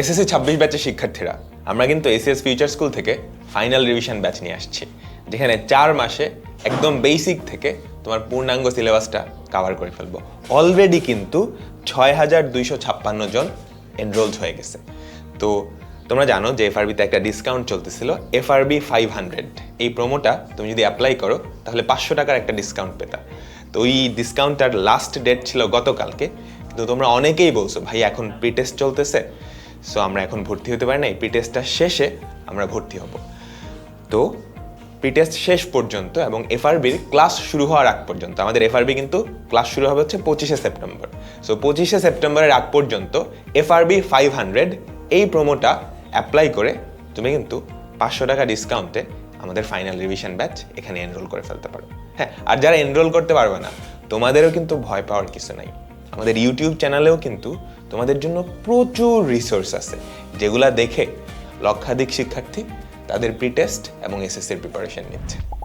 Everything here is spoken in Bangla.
এসএসসি ছাব্বিশ ব্যাচের শিক্ষার্থীরা, আমরা কিন্তু এসিএস ফিউচার স্কুল থেকে ফাইনাল রিভিশন ব্যাচ নিয়ে আসছি, যেখানে চার মাসে একদম বেসিক থেকে তোমার পূর্ণাঙ্গ সিলেবাসটা কভার করে ফেলব। অলরেডি কিন্তু ছয় হাজার দুইশো ছাপ্পান্ন জন এনরোলড হয়ে গেছে। তো তোমরা জানো যে এফআরবিতে একটা ডিসকাউন্ট চলতেছিল এফআরবি ফাইভ হান্ড্রেড এই প্রোমোটা তুমি যদি অ্যাপ্লাই করো, তাহলে পাঁচশো টাকার একটা ডিসকাউন্ট পেতা। তো ওই ডিসকাউন্টটার লাস্ট ডেট ছিল গতকালকে। কিন্তু তোমরা অনেকেই বলছো, ভাই, এখন প্রি টেস্ট চলতেছে। সো আমরা এখন ভর্তি হতে পারি না এই টেস্টটা শেষে আমরা ভর্তি হব। তো টেস্ট শেষ পর্যন্ত এবং এফআরবির ক্লাস শুরু হওয়ার আগ পর্যন্ত, আমাদের এফআরবি কিন্তু ক্লাস শুরু হবে হচ্ছে পঁচিশে সেপ্টেম্বর সো পঁচিশে সেপ্টেম্বরের আগ পর্যন্ত এফআরবি ফাইভ হান্ড্রেড এই প্রোমোটা অ্যাপ্লাই করে তুমি কিন্তু পাঁচশো টাকা ডিসকাউন্টে আমাদের ফাইনাল রিভিশন ব্যাচ এখানে এনরোল করে ফেলতে পারো। হ্যাঁ আর যারা এনরোল করতে পারবে না, তোমাদেরও কিন্তু ভয় পাওয়ার কিছু নাই। আমাদের ইউটিউব চ্যানেলেও কিন্তু তোমাদের জন্য প্রচুর রিসোর্স আছে, যেগুলা দেখে লক্ষাধিক শিক্ষার্থী তাদের প্রি টেস্ট এবং এসএসসির প্রিপারেশন নিচ্ছে।